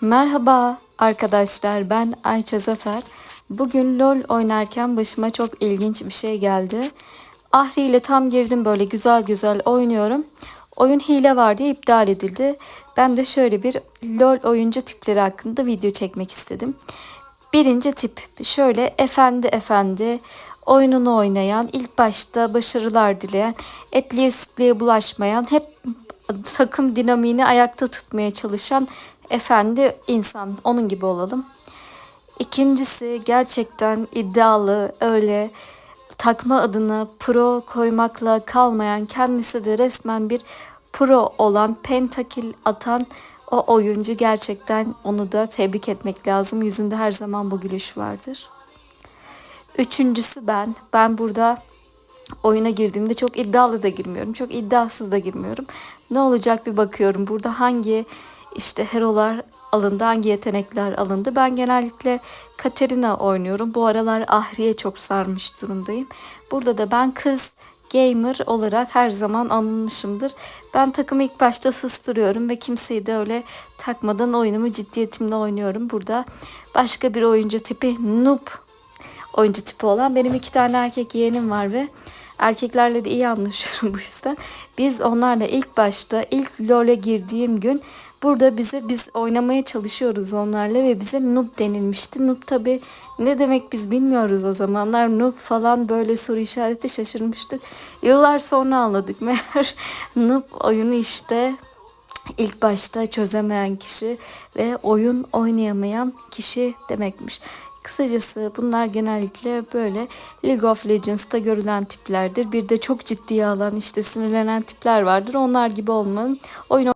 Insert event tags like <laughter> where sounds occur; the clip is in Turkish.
Merhaba arkadaşlar ben Ayça Zafer. Bugün LOL oynarken başıma çok ilginç bir şey geldi. Ahri ile tam girdim böyle güzel güzel oynuyorum. Oyun hile var diye iptal edildi. Ben de şöyle bir LOL oyuncu tipleri hakkında video çekmek istedim. Birinci tip şöyle efendi efendi oyununu oynayan, ilk başta başarılar dileyen, etliye sütlüye bulaşmayan, hep takım dinamiğini ayakta tutmaya çalışan efendi insan. Onun gibi olalım. İkincisi gerçekten iddialı, öyle takma adına pro koymakla kalmayan, kendisi de resmen bir pro olan, pentakil atan o oyuncu gerçekten onu da tebrik etmek lazım. Yüzünde her zaman bu gülüş vardır. Üçüncüsü ben. Ben burada oyuna girdiğimde çok iddialı da girmiyorum. Çok iddiasız da girmiyorum. Ne olacak bir bakıyorum. Burada hangi işte herolar alındı, hangi yetenekler alındı. Ben genellikle Katerina oynuyorum. Bu aralar Ahri'ye çok sarmış durumdayım. Burada da ben kız gamer olarak her zaman anılmışımdır. Ben takımı ilk başta susturuyorum ve kimseyi de öyle takmadan oyunumu ciddiyetimle oynuyorum. Burada başka bir oyuncu tipi noob oyuncu tipi olan benim iki tane erkek yeğenim var ve erkeklerle de iyi anlaşıyorum bu yüzden. Biz onlarla ilk başta ilk LoL'e girdiğim gün burada bize biz oynamaya çalışıyoruz onlarla ve bize noob denilmişti. Noob tabi ne demek biz bilmiyoruz o zamanlar. Noob falan böyle soru işareti şaşırmıştık. Yıllar sonra anladık <laughs> meğer noob oyunu işte ilk başta çözemeyen kişi ve oyun oynayamayan kişi demekmiş. Kısacası bunlar genellikle böyle League of Legends'ta görülen tiplerdir. Bir de çok ciddiye alan işte sinirlenen tipler vardır. Onlar gibi olmanın oyun